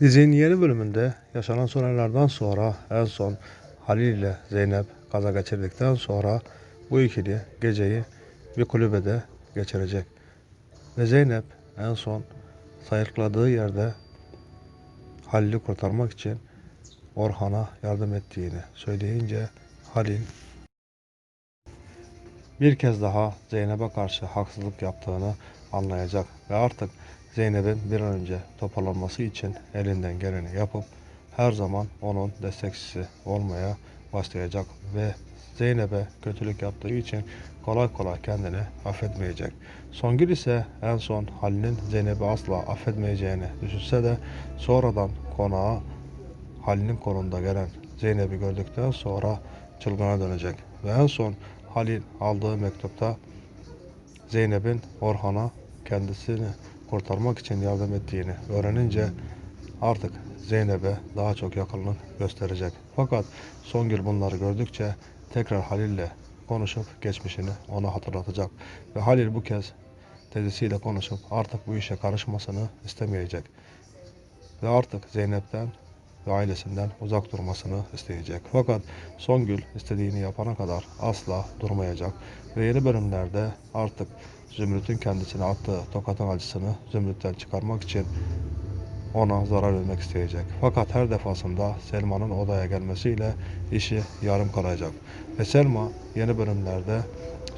Dizinin yeni bölümünde yaşanan olaylardan sonra en son Halil ile Zeynep kaza geçirdikten sonra bu ikili geceyi bir kulübede geçirecek. Ve Zeynep en son sayıkladığı yerde Halil'i kurtarmak için Orhan'a yardım ettiğini söyleyince Halil bir kez daha Zeynep'e karşı haksızlık yaptığını anlayacak ve artık Zeynep'in bir an önce toparlanması için elinden geleni yapıp her zaman onun destekçisi olmaya başlayacak ve Zeynep'e kötülük yaptığı için kolay kolay kendini affetmeyecek. Songül ise en son Halil'in Zeynep'i asla affetmeyeceğini düşünse de sonradan konağa Halil'in konumunda gelen Zeynep'i gördükten sonra çılgına dönecek. Ve en son Halil aldığı mektupta Zeynep'in Orhan'a kendisini kurtarmak için yardım ettiğini öğrenince artık Zeynep'e daha çok yakınlık gösterecek. Fakat Songül bunları gördükçe tekrar Halil'le konuşup geçmişini ona hatırlatacak. Ve Halil bu kez dedesiyle konuşup artık bu işe karışmasını istemeyecek. Ve artık Zeynep'ten ve ailesinden uzak durmasını isteyecek. Fakat Songül istediğini yapana kadar asla durmayacak. Ve yeni bölümlerde artık Zümrüt'ün kendisine attığı tokatın acısını Zümrüt'ten çıkarmak için ona zarar vermek isteyecek. Fakat her defasında Selma'nın odaya gelmesiyle işi yarım kalacak. Ve Selma yeni bölümlerde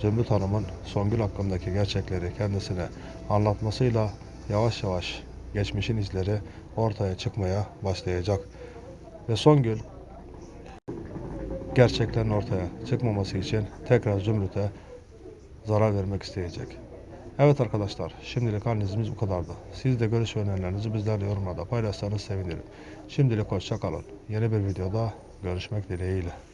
Zümrüt Hanım'ın Songül hakkındaki gerçekleri kendisine anlatmasıyla yavaş yavaş geçmişin izleri ortaya çıkmaya başlayacak. Ve Songül gerçeklerin ortaya çıkmaması için tekrar Zümrüt'e zarar vermek isteyecek. Evet arkadaşlar şimdilik analizimiz bu kadardı. Siz de görüş önerilerinizi bizlerle yorumlarda paylaşsanız sevinirim. Şimdilik hoşça kalın. Yeni bir videoda görüşmek dileğiyle.